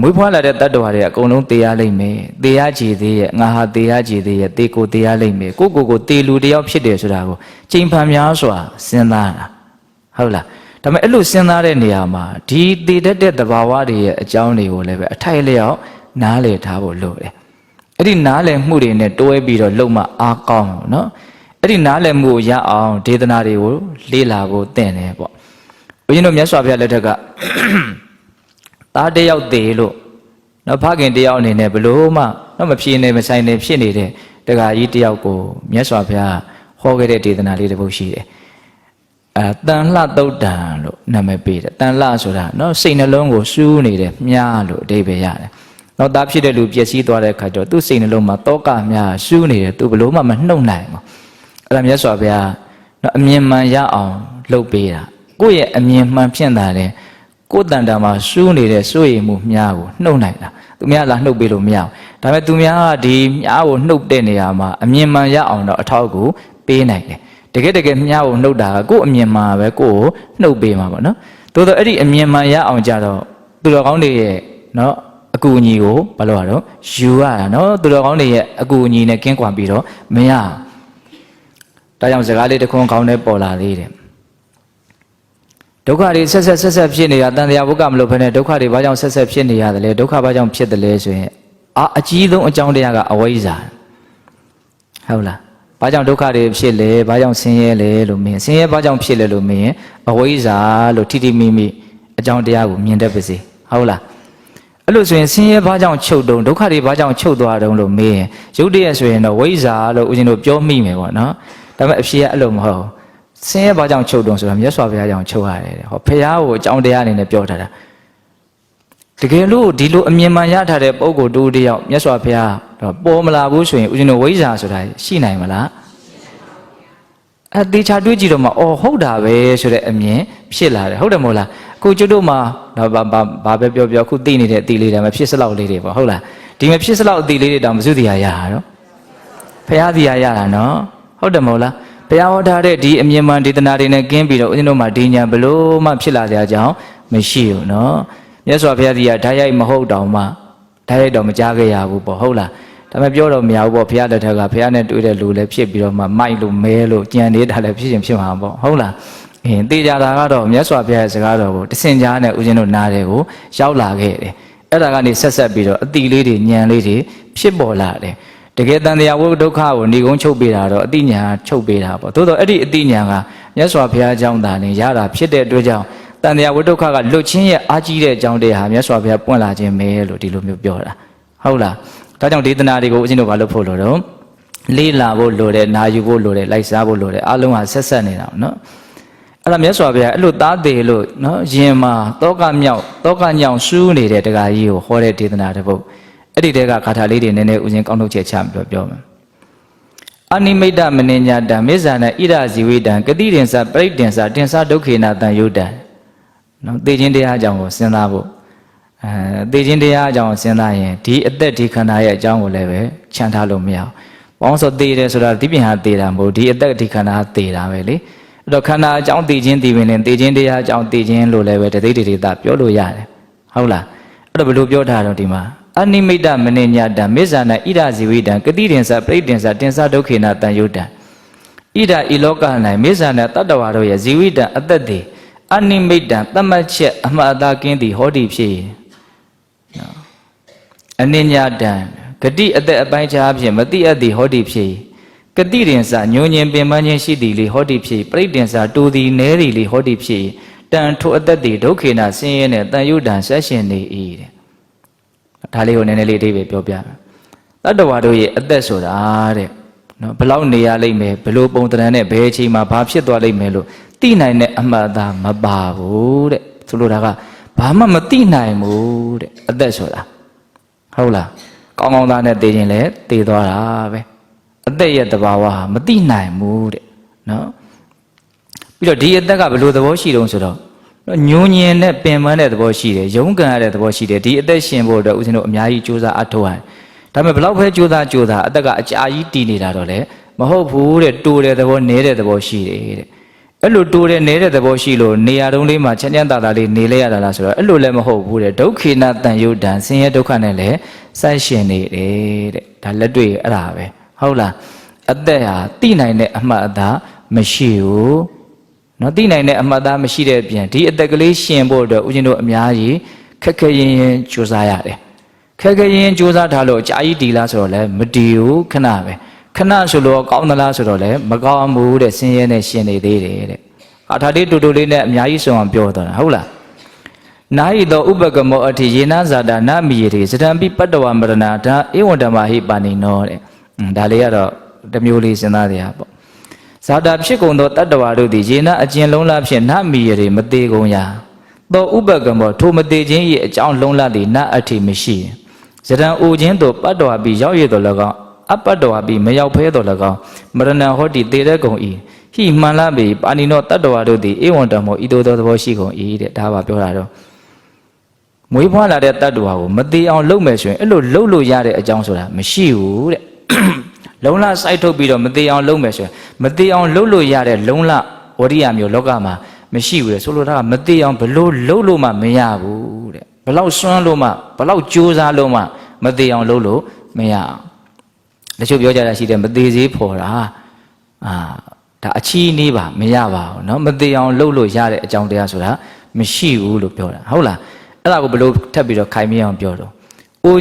မွေးဖွားလာတဲ့တတ္တဝါတွေအကုန်လုံးတေရလိမ့်မယ်တေရကြည်သေးရဲ့ငါဟာတေရကြည်သေးရဲ့တေကိုတေရလိမ့်မယ်ကိုကိုကိုတေလူတယောက်ဖြစ်တယ်ဆိုတာကိုချိန်ဖန်များစွာစဉ်းစားတာဟုတ်လားဒါပေမဲ့အဲ့လိုစဉ်းစားတဲ့နေရာမှာဒီတည်တတ်တဲ့သဘာဝတွေရဲ့အကြောင်းတွေကိုလည်းပဲအထိုက်လျောက်နားလည်ထားဖို့လိုတယ်အဲ့ဒီနားလည်မှုတွေနဲ့တွဲပြီးတော့လုံမအားကောင်းအောင်နော်အဲ့ဒီနားလည်မှုကိုရအောင်ဒေသနာတွေကိုလေ့လာဖို့သင့်တယ်ပေါ့ဘုရင်တို့မြတ်စွာဘုရားလက်ထက်က သားတစ်ယောက်တည်လို့နော်ဖခင်တစ်ယောက်အနေနဲ့ဘလို့မှနော်မဖြေနေမဆိုင်နေဖြစ်နေတဲ့တက္ကကြီးတစ်ယောက်ကိုမြတ်စွာဘုရားဟောခဲ့တဲ့ဒေသနာလေးတစ်ပုဒ်ရှိတယ်အဲတန်လှသုတ်တံလို့နာမည်ပေးတယ်တန်လှဆိုတာနော်စိတ်နှလုံးကိုစူးနေတယ်မြားလို့အဓိပ္ပာယ်ရတယ်နော်သားဖြစ်တဲ့လူပျက်စီးသွားတဲ့အခါကျတော့သူ့စိတ်နှလုံးမှာတောကမြားစူးနေတယ်သူဘလို့မှမနှုတ်နိုင်ဘူးအဲ့ဒါမြတ်စွာဘုရားနော်အမြင်မှန်ရအောင် လုပ်ပေးတာကိုယ့်ရဲ့အမြင်မှန်ဖြစ်တာလေ ကိုယ်တန်တာမှာစူးနေတဲ့စိုးရိမ်မှုမြားကိုနှုတ်နိုင်တာသူများလာနှုတ်ပေးလို့မရဘူးဒါပေမဲ့သူများကဒီမြားကိုနှုတ်တဲ့နေရာမှာအမြင်မှန်ရအောင်တော့အထောက်အကူပေးနိုင်တယ်တကယ်တကယ်မြားကိုနှုတ်တာကကိုယ့်အမြင်မှန်ပဲကိုယ့်ကိုနှုတ်ပေးမှာပေါ့နော်သို့တော့အဲ့ဒီအမြင်မှန်ရအောင်ကြတော့သူတော်ကောင်းတွေရဲ့နော်အကူအညီကိုဘာလို့ရတော့ယူရတာနော်သူတော်ကောင်းတွေရဲ့အကူအညီနဲ့ကင်းကွာပြီးတော့မရဘူးဒါကြောင့်စကားလေးတစ်ခွန်းကောင်းတဲ့ပေါ်လာသေးတယ် ဒုက္ခတွေဆက်ဆက်ဆက်ဆက်ဖြစ်နေတာတန်တရားဘုကမလို့ဖ ೇನೆ ဒုက္ခတွေဘာကြောင့်ဆက်ဆက်ဖြစ်နေရတယ်လဲဒုက္ခဘာကြောင့်ဖြစ်တယ်လဲဆိုရင်အာအကြီးဆုံးအကြောင်းတရားကအဝိဇ္ဇာဟုတ်လားဘာကြောင့်ဒုက္ခတွေဖြစ်လဲဘာကြောင့်ဆင်းရဲလဲလို့မင်းဆင်းရဲဘာကြောင့်ဖြစ်လဲလို့မင်းအဝိဇ္ဇာလို့ထိထိမိမိအကြောင်းတရားကိုမြင်တတ်ပါစေဟုတ်လားအဲ့လိုဆိုရင်ဆင်းရဲဘာကြောင့်ချုပ်တုံဒုက္ခတွေဘာကြောင့်ချုပ်သွားတုံလို့မေးရင်ရုပ်တရက်ဆိုရင်တော့ဝိဇ္ဇာလို့ဦးဇင်းတို့ပြောမိမယ်ပေါ့နော်ဒါပေမဲ့အဖြေကအဲ့လိုမဟုတ်ဘူး ဆင်းရဲဘာကြောင့်ချုပ်တုံဆိုတာမြတ်စွာဘုရားကြောင့်ချုပ်ရတယ်တဲ့ဟောဖះကိုအကြောင်းတရားအနေနဲ့ပြောထားတာတကယ်လို့ဒီလိုအမြင်မှန်ရထားတဲ့ပုံကိုယ်တူတယောက်မြတ်စွာဘုရားတော့ပေါ်မလာဘူးဆိုရင်ဦးဇင်းတို့ဝိဇ္ဇာဆိုတာရှိနိုင်မလားအဲတေချာတွေးကြည့်တော့မှအော်ဟုတ်တာပဲဆိုတဲ့အမြင်ဖြစ်လာတယ်ဟုတ်တယ်မဟုတ်လားအခုကျွတ်တို့မှာတော့ဘာဘာဘာပဲပြောပြောအခုသိနေတဲ့အတီလေးတွေမှာဖြစ်စလောက်လေးတွေပေါ့ဟုတ်လားဒီမှာဖြစ်စလောက်အတီလေးတွေတောင်မစုတရားရတာနော်ဖះတရားရတာနော်ဟုတ်တယ်မဟုတ်လား ဘုရားဟောထားတဲ့ဒီအမြင်မှန်ဒေသနာတွေနဲ့ကင်းပြီးတော့ဦးဇင်းတို့မှာဒီညာဘလို့မှဖြစ်လာကြအောင်မရှိဘူးနော်မြတ်စွာဘုရားကြီးကဓာတ်ရိုက်မဟုတ်တောင်မှဓာတ်ရိုက်တော့မကြားခဲ့ရဘူးပေါ့ဟုတ်လားဒါပေမဲ့ပြောတော့မရဘူးပေါ့ဘုရားလက်ထက်ကဘုရားနဲ့တွေ့တဲ့လူလည်းဖြစ်ပြီးတော့မှမိုက်လို့မဲလို့ကြံနေတာလည်းဖြစ်ရင်ဖြစ်မှာပေါ့ဟုတ်လားအင်းတေကြတာကတော့မြတ်စွာဘုရားရဲ့စကားတော်ကိုတစင်ကြားနဲ့ဦးဇင်းတို့နားတွေကိုရောက်လာခဲ့တယ်အဲ့ဒါကနေဆက်ဆက်ပြီးတော့အတိလေးတွေညံလေးတွေဖြစ်ပေါ်လာတယ် တကယ်တန်တရားဝိဒုက္ခကိုဏီကုန်းချုပ်ပေးတာတော့အတိညာချုပ်ပေးတာပေါ့သို့တော့အဲ့ဒီအတိညာကမြတ်စွာဘုရားကြောင့်သာနေရတာဖြစ်တဲ့အတွက်ကြောင့်တန်တရားဝိဒုက္ခကလွတ်ချင်းရဲ့အာကြီးတဲ့အကြောင်းတရားဟာမြတ်စွာဘုရားပွင့်လာခြင်းပဲလို့ဒီလိုမျိုးပြောတာဟုတ်လားဒါကြောင့်ဒေသနာတွေကိုဦးဇင်းတို့ဘာလို့ဖို့လို့တော့လေးလာဖို့လိုတယ်နာယူဖို့လိုတယ်လိုက်စားဖို့လိုတယ်အလုံးဟာဆက်ဆက်နေတာပေါ့နော်အဲ့ဒါမြတ်စွာဘုရားအဲ့လိုသားသေးလို့နော်ယင်မှာတောကမြောက်တောကညောင်ရှူးနေတဲ့တရားကြီးကိုဟောတဲ့ဒေသနာတစ်ပုဒ် အဲ့ဒီတဲကဂါထာလေးတွေနည်းနည်းဦးဇင်းကောင်းထုတ်ချက်ချပြီးတော့ပြောမယ်အနိမိတ်တမနိညာတံမေဇာနဣရဇီဝိတံဂတိတင်္စပရိတင်္စတင်္စဒုက္ခေနတံယုတ်တံနော်သိချင်းတရားအကြောင်းကိုစဉ်းစားဖို့အဲသိချင်းတရားအကြောင်းကိုစဉ်းစားရင်ဒီအသက်ဒီခန္ဓာရဲ့အကြောင်းကိုလည်းပဲခြံထားလို့မရဘူး။ဘောင်းဆိုသိတယ်ဆိုတာဒီပြင်ဟာသိတာမဟုတ်ဒီအသက်ဒီခန္ဓာသိတာပဲလေ။အဲ့တော့ခန္ဓာအကြောင်းသိချင်းသိပင်လည်းသိချင်းတရားအကြောင်းသိချင်းလို့လည်းပဲတသိတိတိတာပြောလို့ရတယ်။ဟုတ်လား။အဲ့တော့ဘယ်လိုပြောထားတော့ဒီမှာ အနိမိတ်မနိညာတံမေဇာနဣရဇီဝိတံဂတိတင်္စပရိတင်္စတင်္စဒုက္ခေနတံယုတ်တံဣဒဤလောက၌မေဇာနတတ္တဝါတို့ရဲ့ဇီဝိတံအသက်သည်အနိမိတ်တံတမတ်ချက်အမှတ်အသားကင်းသည်ဟောဒီဖြစ်၏နော်အနိညာတံဂတိအသက်အပိုင်းခြားဖြင့်မတိအပ်သည်ဟောဒီဖြစ်၏ကတိတင်္စညွညင်ပင်ပန်းခြင်းရှိသည်လေဟောဒီဖြစ်ပရိတင်္စတူသည်နဲသည်လေဟောဒီဖြစ်တန်ထိုအသက်သည်ဒုက္ခေနဆင်းရဲနှင့်တန်ယုတ်တံဆက်ရှင်နေ၏တဲ့ ဒါလေးကိုနည်းနည်းလေးအသေးပဲပြောပြမယ်တတ္တဝါတို့ရဲ့အသက်ဆိုတာတဲ့နော်ဘလောက်နေရလိမ့်မယ်ဘလို့ပုံတရံနဲ့ဘယ်အချိန်မှာဘာဖြစ်သွားလိမ့်မယ်လို့သိနိုင်တဲ့အမှတ်အသားမပါဘူးတဲ့ဆိုလိုတာကဘာမှမသိနိုင်ဘူးတဲ့အသက်ဆိုတာဟုတ်လားကောင်းကောင်းသားနဲ့သိရင်လည်းသိသွားတာပဲအသက်ရဲ့တဘာဝဟာမသိနိုင်ဘူးတဲ့နော်ပြီးတော့ဒီအသက်ကဘယ်လိုသဘောရှိတုံးဆိုတော့ ညွန်ညင်နဲ့ပင်ပန်းတဲ့သဘောရှိတယ်ရုံးကန်ရတဲ့သဘောရှိတယ်ဒီအသက်ရှင်ဖို့အတွက်ဦးဇင်းတို့အများကြီးကြိုးစားအထောက်ရတယ်ဒါပေမဲ့ဘလောက်ပဲကြိုးစားကြိုးစားအသက်ကအကြာကြီးတည်နေတာတော့လေမဟုတ်ဘူးတဲ့တိုးတဲ့သဘောနဲတဲ့သဘောရှိတယ်တဲ့အဲ့လိုတိုးတဲ့နေတဲ့သဘောရှိလို့နေရာတုံးလေးမှာချမ်းချမ်းသာသာလေးနေလဲရတာလားဆိုတော့အဲ့လိုလည်းမဟုတ်ဘူးတဲ့ဒုက္ခိနတန်ယုတ်တံဆင်းရဲဒုက္ခနဲ့လည်းဆက်ရှင်နေတယ်တဲ့ဒါလက်တွေ့အဲ့ဒါပဲဟုတ်လားအသက်ဟာတိနိုင်တဲ့အမှတ်အသားမရှိဘူး နော်တိနိုင်တဲ့အမှတ်အသားမရှိတဲ့အပြင်ဒီအသက်ကလေးရှင်ဖို့အတွက်ဦးဇင်းတို့အများကြီးခက်ခဲရင်ရင်ကြိုးစားရတယ်ခက်ခဲရင်ကြိုးစားထားလို့အကြာကြီးဒီလားဆိုတော့လည်းမဒီဘူးခဏပဲခဏဆိုလို့ကောင်းသလားဆိုတော့လည်းမကောင်းဘူးတဲ့ဆင်းရဲနဲ့ရှင်နေသေးတယ်တဲ့အာထာလေးတူတူလေးနဲ့အများကြီးဆုံးအောင်ပြောသွားတာဟုတ်လားနာယိတောဥပကမောအထိယေနဇာတာနမိယေတိစတံပိပတ္တဝမရဏဒါဧဝံဓမ္မဟိပါဏိနောတဲ့อืมဒါလေးကတော့တစ်မျိုးလေးစဉ်းစားတရားပေါ့ ဇာတာဖြစ်ကုန်သောတတ္တဝါတို့သည်ယေနအကျဉ်လုံးလားဖြင့်နမိယေတိမသေးကုန်ရာသောဥပကမောထိုမသေးခြင်း၏အကြောင်းလုံးလားသည်နအထိမရှိစတံအိုခြင်းသို့ပတ္တဝါပြီးရောက်ရတော်၎င်းအပတ္တဝါပြီးမရောက်ဖဲတော်၎င်းမရဏဟောတိသေတဲ့ကုန်၏ဟိမှန်လားပေပါဏိနောတတ္တဝါတို့သည်ဧဝံတမောဤသို့သောသဘောရှိကုန်၏တဲ့ဒါပါပြောတာတော့မွေးဖွားလာတဲ့တတ္တဝါကိုမသေးအောင်လုပ်မယ်ဆိုရင်အဲ့လိုလုပ်လို့ရတဲ့အကြောင်းဆိုတာမရှိဘူးတဲ့ လုံလစိုက်ထုတ်ပြီးတော့မသေးအောင်လုပ်မယ်ဆိုရင်မသေးအောင်လုပ်လို့ရတဲ့လုံလဝရိယမျိုးလောကမှာမရှိဘူးတဲ့ဆိုလိုတာကမသေးအောင်ဘလို့လုပ်လို့မှမရဘူးတဲ့ဘလောက်စွမ်းလို့မှဘလောက်ကြိုးစားလို့မှမသေးအောင်လုပ်လို့မရအောင် တချို့ပြောကြတာရှိတယ်မသေးသေးဖော်တာအာဒါအချီးနှီးပါမရပါဘူးเนาะမသေးအောင်လုပ်လို့ရတဲ့အကြောင်းတရားဆိုတာမရှိဘူးလို့ပြောတာဟုတ်လားအဲ့ဒါကိုဘယ်လိုထပ်ပြီးတော့ခိုင်မြဲအောင်ပြောတော့အို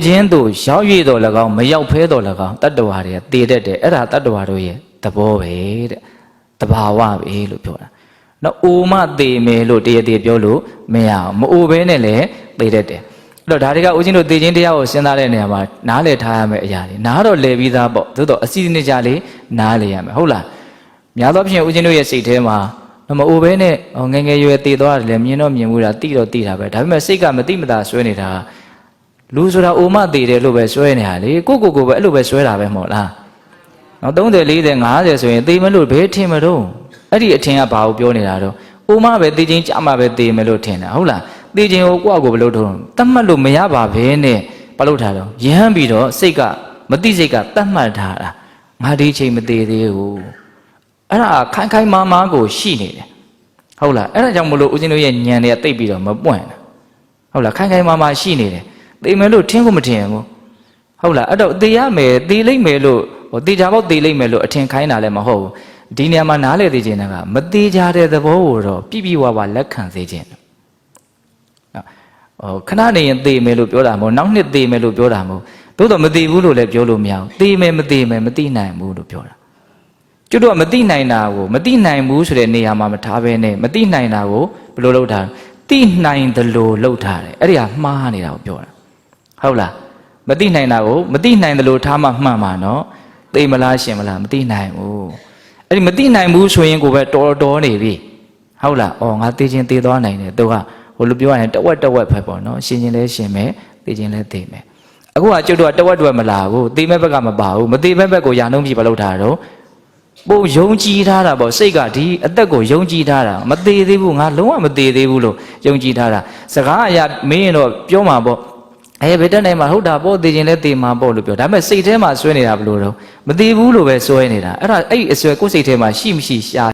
ခြင်းတို့ရောက်ရည်တော်၎င်းမရောက်ဖဲတော်၎င်းတတ္တဝါတွေကတည်တတ်တယ်အဲ့ဒါတတ္တဝါတို့ရဲ့သဘောပဲတဲ့တဘာဝပဲလို့ပြောတာနော်အိုမသေးမယ်လို့တရတည်းပြောလို့မရအောင်မအိုဘဲနဲ့လည်းသိတတ်တယ်အဲ့တော့ဒါတွေကဦးဇင်းတို့သိချင်းတရားကိုစဉ်းစားတဲ့နေရာမှာနားလည်ထားရမယ့်အရာတွေနားတော့လည်ပြီးသားပေါ့သို့တော့အစီအစဉ်ကြလေးနားလည်ရမယ်ဟုတ်လားများသောဖြင့်ဦးဇင်းတို့ရဲ့စိတ်ထဲမှာမအိုဘဲနဲ့ဟောငယ်ငယ်ရွယ်တည်သွားတယ်လေမြင်တော့မြင်မှုတာတိတော့တိတာပဲဒါပေမဲ့စိတ်ကမတိမတာဆွဲနေတာ လူဆိုတာအိုမတည်တယ်လို့ပဲဆွဲနေတာလေကိုကိုကိုပဲအဲ့လိုပဲဆွဲတာပဲမဟုတ်လားနော်30 40 50ဆိုရင်သေမလို့ဘယ်ထင်မတော့အဲ့ဒီအထင်ကဘာကိုပြောနေတာတော့အိုမပဲသေချင်းကြမှာပဲသေမယ်လို့ထင်တာဟုတ်လားသေချင်းကိုကိုယ့်အကိုဘယ်လိုထုံးတတ်မှတ်လို့မရပါဘဲနဲ့ဘာလို့ထားတော့ယဟန်ပြီးတော့စိတ်ကမတိစိတ်ကတတ်မှတ်ထားတာငါဒီချိန်မသေးသေးဘူးအဲ့ဒါခိုင်ခိုင်မာမာကိုရှိနေတယ်ဟုတ်လားအဲ့ဒါကြောင့်မလို့ဦးဇင်းတို့ရဲ့ညံတွေကတိတ်ပြီးတော့မပွင့်တာဟုတ်လားခိုင်ခိုင်မာမာရှိနေတယ် သေမယ်လို့ထင်ကိုမထင်ဘူးဟုတ်လားအဲ့တော့သေရမယ်သေလိမ့်မယ်လို့ဟိုသေချာပေါက်သေလိမ့်မယ်လို့အထင်ခိုင်းတာလည်းမဟုတ်ဘူးဒီနေရာမှာနားလေသေးခြင်းကမသေးကြတဲ့သဘောကိုတော့ပြပြဝဝလက်ခံစေခြင်းဟိုခဏနေရင်သေမယ်လို့ပြောတာမဟုတ်နောက်နှစ်သေမယ်လို့ပြောတာမဟုတ်သို့တော့မသေဘူးလို့လည်းပြောလို့မရဘူးသေမယ်မသေမယ်မသိနိုင်ဘူးလို့ပြောတာကျွတ်တော့မသိနိုင်တာကိုမသိနိုင်ဘူးဆိုတဲ့နေရာမှာမထားဘဲနဲ့မသိနိုင်တာကိုဘယ်လိုလုပ်ထားသိနိုင်တယ်လို့လုပ်ထားတယ်အဲ့ဒီဟာမှားနေတာကိုပြောတာ ဟုတ်လားမသိနိုင်တာကိုမသိနိုင်တယ်လို့ထားမှမှန်ပါနော်သိမလားရှင်မလားမသိနိုင်ဘူးအဲ့ဒီမသိနိုင်ဘူးဆိုရင်ကိုပဲတော်တော်နေပြီဟုတ်လားအော်ငါသိချင်းသိသွားနိုင်တယ်သူကဟိုလိုပြောရရင်တဝက်တဝက်ပဲပေါ့နော်ရှင်ချင်းလဲရှင်မယ်သိချင်းလဲသိမယ်အခုကကျုပ်တို့ကတဝက်တဝက်မလာဘူးသိမဲ့ဘက်ကမပါဘူးမသိမဲ့ဘက်ကိုယာနှုံးပြီးမလုပ်တာတော့ပို့ယုံကြည်ထားတာပေါ့စိတ်ကဒီအသက်ကိုယုံကြည်ထားတာမသေးသေးဘူးငါလုံးဝမသေးသေးဘူးလို့ယုံကြည်ထားတာစကားအရာမင်းရင်တော့ပြောမှာပေါ့ အဲဘယ်တက်နိုင်မှာဟုတ်တာပေါ့သိခြင်းလဲသိမှာပေါ့လို့ပြောဒါပေမဲ့စိတ်ထဲမှာဆွဲနေတာဘလို့တော့မသိဘူးလို့ပဲဆွဲနေတာအဲ့ဒါအဲ့ဒီအဆွဲကိုယ်စိတ်ထဲမှာရှိမရှိရှာ